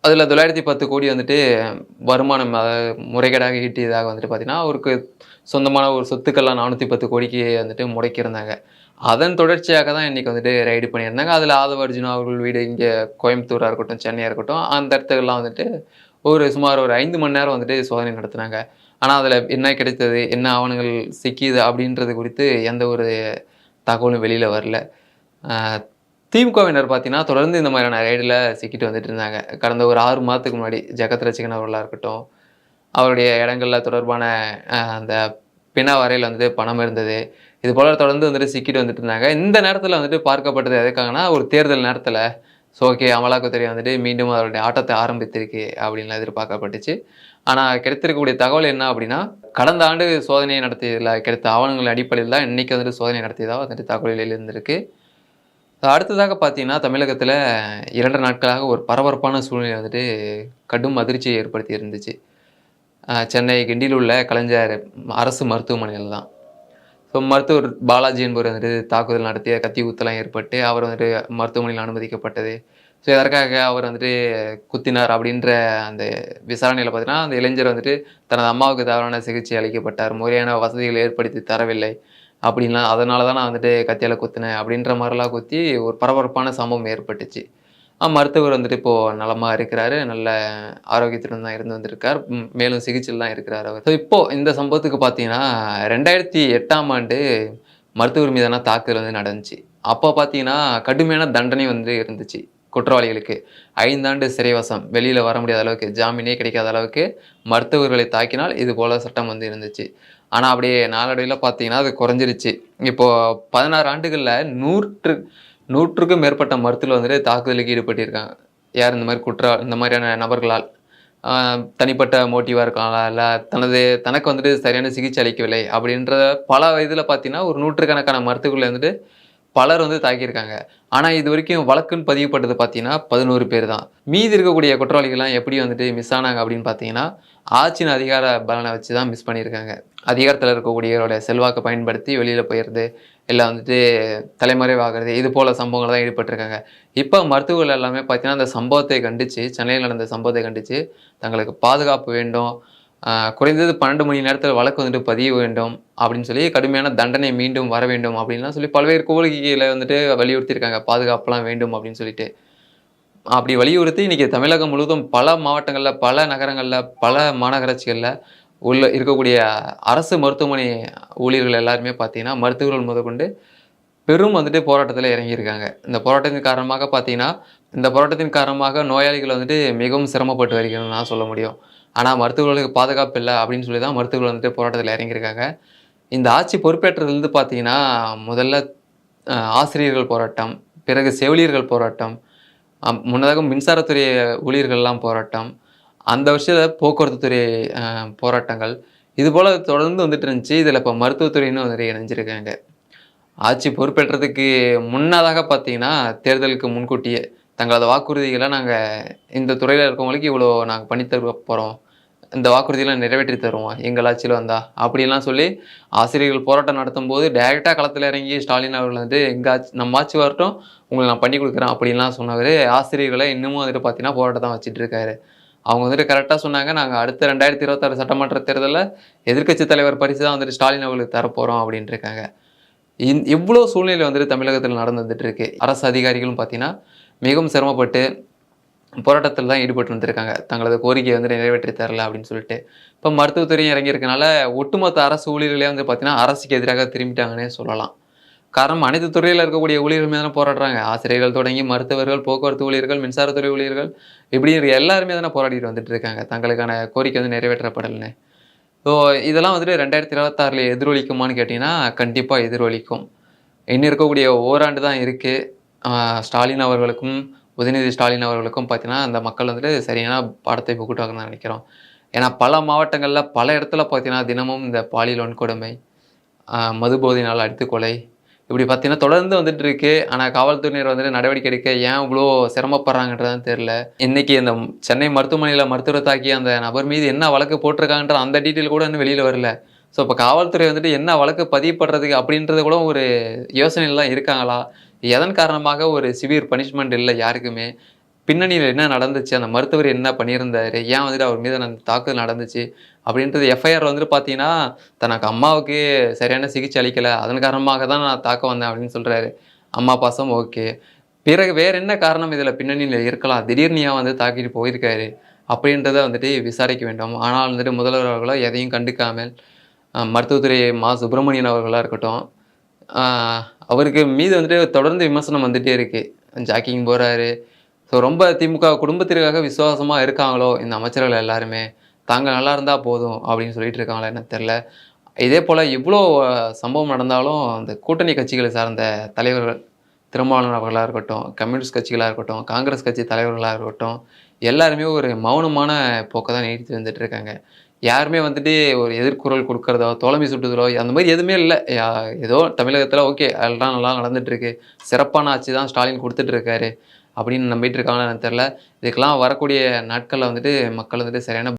அதில் தொள்ளாயிரத்தி பத்து கோடி வந்துட்டு வருமானம் முறைகேடாக ஈட்டியதாக வந்துட்டு பார்த்தீங்கன்னா அவருக்கு சொந்தமான ஒரு சொத்துக்கள்லாம் நானூற்றி பத்து கோடிக்கு வந்துட்டு முடக்கியிருந்தாங்க. அதன் தொடர்ச்சியாக தான் இன்றைக்கி வந்துட்டு ரைடு பண்ணியிருந்தாங்க. அதில் ஆதவ அர்ஜுனா அவர்கள் வீடு இங்கே கோயம்புத்தூராக இருக்கட்டும் சென்னையாக இருக்கட்டும் அந்த இடத்துக்கெல்லாம் வந்துட்டு ஒரு சுமார் ஒரு ஐந்து மணி நேரம் வந்துட்டு சோதனை நடத்தினாங்க. ஆனால் அதில் என்ன கிடைத்தது என்ன ஆவணங்கள் சிக்கியது அப்படின்றது குறித்து எந்த ஒரு தகவலும் வெளியில் வரல. திமுகவினர் பார்த்தீங்கன்னா தொடர்ந்து இந்த மாதிரியான ரைடில் சிக்கிட்டு வந்துட்டு இருந்தாங்க. கடந்த ஒரு ஆறு மாதத்துக்கு முன்னாடி ஜெகத் ரசிகன் அவர்களாக இருக்கட்டும் அவருடைய இடங்களில் தொடர்பான அந்த பிண வரையில் வந்துட்டு பணம் இருந்தது. இது போல் தொடர்ந்து வந்துட்டு சிக்கிட்டு வந்துட்டு இருந்தாங்க. இந்த நேரத்தில் வந்துட்டு பார்க்கப்பட்டது எதுக்காகனா ஒரு தேர்தல் நேரத்தில் ஸோ ஓகே அமலாக்கத்துறை வந்துட்டு மீண்டும் அவருடைய ஆட்டத்தை ஆரம்பித்திருக்கு அப்படின்னு எதிர்பார்க்கப்பட்டுச்சு. ஆனால் கிடைத்திருக்கக்கூடிய தகவல் என்ன அப்படின்னா கடந்த ஆண்டு சோதனையை நடத்தியதில் கிடைத்த ஆவணங்கள் அடிப்படையில் தான் இன்றைக்கி வந்துட்டு சோதனை நடத்தியதாக வந்துட்டு தகவல் இருந்திருக்கு அடுத்ததாக பார்த்தீங்கன்னா தமிழகத்தில் இரண்டு நாட்களாக ஒரு பரபரப்பான சூழ்நிலை வந்துட்டு கடும் அதிர்ச்சியை ஏற்படுத்தி இருந்துச்சு. சென்னை கிண்டியில் உள்ள கலைஞர் அரசு மருத்துவமனையில் தான். ஸோ மருத்துவர் பாலாஜி என்பவர் வந்துட்டு தாக்குதல் நடத்திய கத்தி குத்தலாம் ஏற்பட்டு அவர் வந்துட்டு மருத்துவமனையில் அனுமதிக்கப்பட்டது. ஸோ இதற்காக அவர் வந்துட்டு குத்தினார் அப்படின்ற அந்த விசாரணையில் பார்த்தீங்கன்னா அந்த இளைஞர் வந்துட்டு தனது அம்மாவுக்கு தவறான சிகிச்சை அளிக்கப்பட்டார். முறையான வசதிகளை ஏற்படுத்தி தரவில்லை. அப்படின்லாம் அதனால தான் நான் வந்துட்டு கத்தியால் குத்தினேன் அப்படின்ற மாதிரிலாம் குத்தி ஒரு பரபரப்பான சம்பவம் ஏற்பட்டுச்சு. மருத்துவர் வந்துட்டு இப்போது நலமாக இருக்கிறாரு. நல்ல ஆரோக்கியத்துடன் தான் இருந்து வந்திருக்கார். மேலும் சிகிச்சையில் தான் இருக்கிறார் அவர். ஸோ இப்போது இந்த சம்பவத்துக்கு பார்த்தீங்கன்னா ரெண்டாயிரத்தி எட்டாம் ஆண்டு மருத்துவர் மீதான தாக்குதல் வந்து நடந்துச்சு. அப்போ பார்த்தீங்கன்னா கடுமையான தண்டனை வந்து இருந்துச்சு குற்றவாளிகளுக்கு. ஐந்தாண்டு சிறைவாசம் வெளியில் வர முடியாத அளவுக்கு ஜாமீனே கிடைக்காத அளவுக்கு மருத்துவர்களை தாக்கினால் இது போல சட்டம் வந்து இருந்துச்சு. ஆனால் அப்படியே நாளடைவில் பார்த்தீங்கன்னா அது குறைஞ்சிருச்சு. இப்போது பதினாறு ஆண்டுகளில் நூற்று நூற்றுக்கும் மேற்பட்ட மருத்துவ வந்துட்டு தாக்குதலுக்கு ஈடுபட்டிருக்காங்க. யார் இந்த மாதிரி குற்ற இந்த மாதிரியான நபர்களால்? தனிப்பட்ட மோட்டிவாக இருக்கலாம் இல்லை தனது தனக்கு வந்துட்டு சரியான சிகிச்சை அளிக்கவில்லை அப்படின்ற பல இதில் பார்த்தீங்கன்னா ஒரு நூற்றுக்கணக்கான மருத்துவர்கள் வந்துட்டு பலர் வந்து தாக்கியிருக்காங்க. ஆனால் இது வரைக்கும் வழக்குன்னு பதிவுப்பட்டது பார்த்தீங்கன்னா பதினோரு பேர் தான் மீதி இருக்கக்கூடிய குற்றவாளிகள்லாம் எப்படி வந்துட்டு மிஸ் ஆனாங்க அப்படின்னு பார்த்தீங்கன்னா ஆட்சியின் அதிகார பலனை வச்சு தான் மிஸ் பண்ணியிருக்காங்க. அதிகாரத்தில் இருக்கக்கூடியவருடைய செல்வாக்கை பயன்படுத்தி வெளியில் போயிடுறது இல்லை வந்துட்டு தலைமறைவாகிறது இது போல சம்பவங்கள் தான் ஈடுபட்டிருக்காங்க. இப்போ மருத்துவர்கள் எல்லாமே பார்த்தீங்கன்னா அந்த சம்பவத்தை கண்டித்து சென்னையில் நடந்த சம்பவத்தை கண்டித்து தங்களுக்கு பாதுகாப்பு வேண்டும் குறைந்தது பன்னெண்டு மணி நேரத்தில் வழக்கு வந்துட்டு பதிய வேண்டும் அப்படின்னு சொல்லி கடுமையான தண்டனை மீண்டும் வர வேண்டும் அப்படின்லாம் சொல்லி பல்வேறு கோரிக்கைகளை வந்துட்டு வலியுறுத்தியிருக்காங்க. பாதுகாப்புலாம் வேண்டும் அப்படின்னு சொல்லிட்டு. அப்படி வலியுறுத்தி இன்றைக்கி தமிழகம் முழுவதும் பல மாவட்டங்களில் பல நகரங்களில் பல மாநகராட்சிகளில் உள்ள இருக்கக்கூடிய அரசு மருத்துவமனை ஊழியர்கள் எல்லாருமே பார்த்தீங்கன்னா மருத்துவர்கள் முதற்கொண்டு பெரும் வந்துட்டு போராட்டத்தில் இறங்கியிருக்காங்க. இந்த போராட்டத்தின் காரணமாக பார்த்தீங்கன்னா இந்த போராட்டத்தின் காரணமாக நோயாளிகள் வந்துட்டு மிகவும் சிரமப்பட்டு வருகிறேன்னு நான் சொல்ல முடியும். ஆனால் மருத்துவர்களுக்கு பாதுகாப்பு இல்லை அப்படின்னு சொல்லி தான் மருத்துவர்கள் வந்துட்டு போராட்டத்தில் இறங்கியிருக்காங்க. இந்த ஆட்சி பொறுப்பேற்றதுலேருந்து பார்த்தீங்கன்னா முதல்ல ஆசிரியர்கள் போராட்டம் பிறகு செவிலியர்கள் போராட்டம் முன்னதாக மின்சாரத்துறை ஊழியர்கள்லாம் போராட்டம் அந்த வருஷத்தில் போக்குவரத்து துறை போராட்டங்கள் இது போல் தொடர்ந்து வந்துட்டு இருந்துச்சு. இதில் இப்போ மருத்துவத்துறைன்னு வந்துட்டு இணைஞ்சிருக்காங்க. ஆட்சி பொறுப்பேற்றதுக்கு முன்னதாக பார்த்தீங்கன்னா தேர்தலுக்கு முன்கூட்டியே தங்களது வாக்குறுதிகளை நாங்கள் இந்த துறையில் இருக்கவங்களுக்கு இவ்வளோ நாங்கள் பண்ணித்தர போகிறோம் இந்த வாக்குறுதியெல்லாம் நிறைவேற்றி தருவோம். எங்கள் ஆட்சியில் வந்தால் அப்படிலாம் சொல்லி ஆசிரியர்கள் போராட்டம் நடத்தும் போது டைரெக்டாக களத்தில் இறங்கி ஸ்டாலின் அவர்கள் வந்து எங்கள் ஆட்சி நம்ம ஆட்சி வரட்டும் உங்களுக்கு நான் பண்ணி கொடுக்குறேன் அப்படின்லாம் சொன்னவர். ஆசிரியர்களை இன்னமும் வந்துட்டு பார்த்தீங்கன்னா போராட்டம் தான் வச்சுட்டு இருக்காரு. அவங்க வந்துட்டு கரெக்டாக சொன்னாங்க. நாங்கள் அடுத்த ரெண்டாயிரத்தி இருபத்தாறு சட்டமன்ற தேர்தலில் எதிர்க்கட்சி தலைவர் பரிசு தான் வந்துட்டு ஸ்டாலின் அவர்களுக்கு தரப்போகிறோம் அப்படின்ட்டு இருக்காங்க. இந் இவ்வளோ சூழ்நிலை வந்துட்டு தமிழகத்தில் நடந்து இருக்கு அரசு அதிகாரிகளும் பார்த்தீங்கன்னா மிகவும் சிரமப்பட்டு போராட்டத்தில் தான் ஈடுபட்டு வந்திருக்காங்க. தங்களது கோரிக்கையை வந்து நிறைவேற்றி தரல அப்படின்னு சொல்லிட்டு. இப்போ மருத்துவத்துறையும் இறங்கியிருக்கனால ஒட்டுமொத்த அரசு ஊழியர்களே வந்து பார்த்திங்கன்னா அரசுக்கு எதிராக திரும்பிட்டாங்கன்னே சொல்லலாம். காரணம் அனைத்து துறையில் இருக்கக்கூடிய ஊழியர்கள் மீதான போராடுறாங்க. ஆசிரியர்கள் தொடங்கி மருத்துவர்கள் போக்குவரத்து ஊழியர்கள் மின்சாரத்துறை ஊழியர்கள் இப்படி இருக்க எல்லாருமே தானே போராடிட்டு வந்துட்டு இருக்காங்க. தங்களுக்கான கோரிக்கை வந்து நிறைவேற்றப்படலைன்னு. ஸோ இதெல்லாம் வந்துட்டு ரெண்டாயிரத்தி இருபத்தாறில் எதிரொலிக்குமான்னு கேட்டிங்கன்னா கண்டிப்பாக எதிரொலிக்கும். இன்னும் இருக்கக்கூடிய ஓராண்டு தான் இருக்குது ஸ்டாலின் அவர்களுக்கும் உதயநிதி ஸ்டாலின் அவர்களுக்கும் பார்த்தீங்கன்னா அந்த மக்கள் வந்துட்டு சரியான பாடத்தை புகுட்டாங்கன்னு தான் நினைக்கிறோம். ஏன்னா பல மாவட்டங்களில் பல இடத்துல பார்த்தீங்கன்னா தினமும் இந்த பாலியல் வன்கொடுமை ஆஹ் அடித்துக்கொலை அடித்து கொலை இப்படி பார்த்தீங்கன்னா தொடர்ந்து வந்துட்டு இருக்கு. ஆனால் காவல்துறையினர் வந்துட்டு நடவடிக்கை எடுக்க ஏன் இவ்வளோ சிரமப்படுறாங்கன்றதான் தெரில இன்னைக்கு இந்த சென்னை மருத்துவமனையில் மருத்துவரை தாக்கிய அந்த நபர் மீது என்ன வழக்கு போட்டிருக்காங்கன்ற அந்த டீட்டெயில் கூட இன்னும் வெளியில் வரல. ஸோ இப்போ காவல்துறை வந்துட்டு என்ன வழக்கு பதியப்படுறதுக்கு அப்படின்றது கூட ஒரு யோசனையிலாம் இருக்காங்களா? எதன் காரணமாக ஒரு சிவியர் பனிஷ்மெண்ட் இல்லை யாருக்குமே? பின்னணியில் என்ன நடந்துச்சு? அந்த மருத்துவர் என்ன பண்ணியிருந்தார்? ஏன் வந்துட்டு அவர் மீது அந்த தாக்குதல் நடந்துச்சு? அப்படின்றது எஃப்ஐஆர் வந்துட்டு பார்த்தீங்கன்னா தனக்கு அம்மாவுக்கு சரியான சிகிச்சை அளிக்கலை. அதன் காரணமாக தான் நான் தாக்க வந்தேன் அப்படின்னு சொல்கிறாரு அம்மா பாசம் ஓகே. பிறகு வேற என்ன காரணம் இதில் பின்னணியில் இருக்கலாம்? திடீர்னு ஏன் வந்து தாக்கிட்டு போயிருக்காரு அப்படின்றத வந்துட்டு விசாரிக்க வேண்டும். ஆனால் வந்துட்டு முதல்வர் அவர்களோ எதையும் கண்டுக்காமல் மருத்துவத்துறை மா சுப்பிரமணியன் அவர்களாக இருக்கட்டும் அவருக்கு மீது வந்துட்டு தொடர்ந்து விமர்சனம் வந்துகிட்டே இருக்குது ஜாக்கிங் போகிறாரு ஸோ ரொம்ப திமுக குடும்பத்திற்காக விசுவாசமாக இருக்காங்களோ இந்த அமைச்சர்கள் எல்லாருமே? தாங்க நல்லா இருந்தால் போதும் அப்படின்னு சொல்லிட்டு இருக்காங்களா என்ன தெரில இதே போல் இவ்வளோ சம்பவம் நடந்தாலும் அந்த கூட்டணி கட்சிகளை சார்ந்த தலைவர்கள் திருமாவளவன் அவர்களாக இருக்கட்டும் கம்யூனிஸ்ட் கட்சிகளாக இருக்கட்டும் காங்கிரஸ் கட்சி தலைவர்களாக இருக்கட்டும் எல்லாருமே ஒரு மௌனமான போக்கை தான் நீடித்து வந்துட்டு இருக்காங்க. யாருமே வந்துட்டு ஒரு எதிர்குரல் கொடுக்குறதோ தோழமை சுட்டுதலோ அந்த மாதிரி எதுவுமே இல்லை. ஏதோ தமிழகத்தில் ஓகே எல்லாம் நல்லா நடந்துட்டுருக்கு சிறப்பான ஆட்சி தான் ஸ்டாலின் கொடுத்துட்ருக்காரு அப்படின்னு நம்பிட்டு இருக்காங்கன்னு எனக்கு தெரில இதுக்கெல்லாம் வரக்கூடிய நாட்களில் வந்துட்டு மக்கள் வந்துட்டு சரியான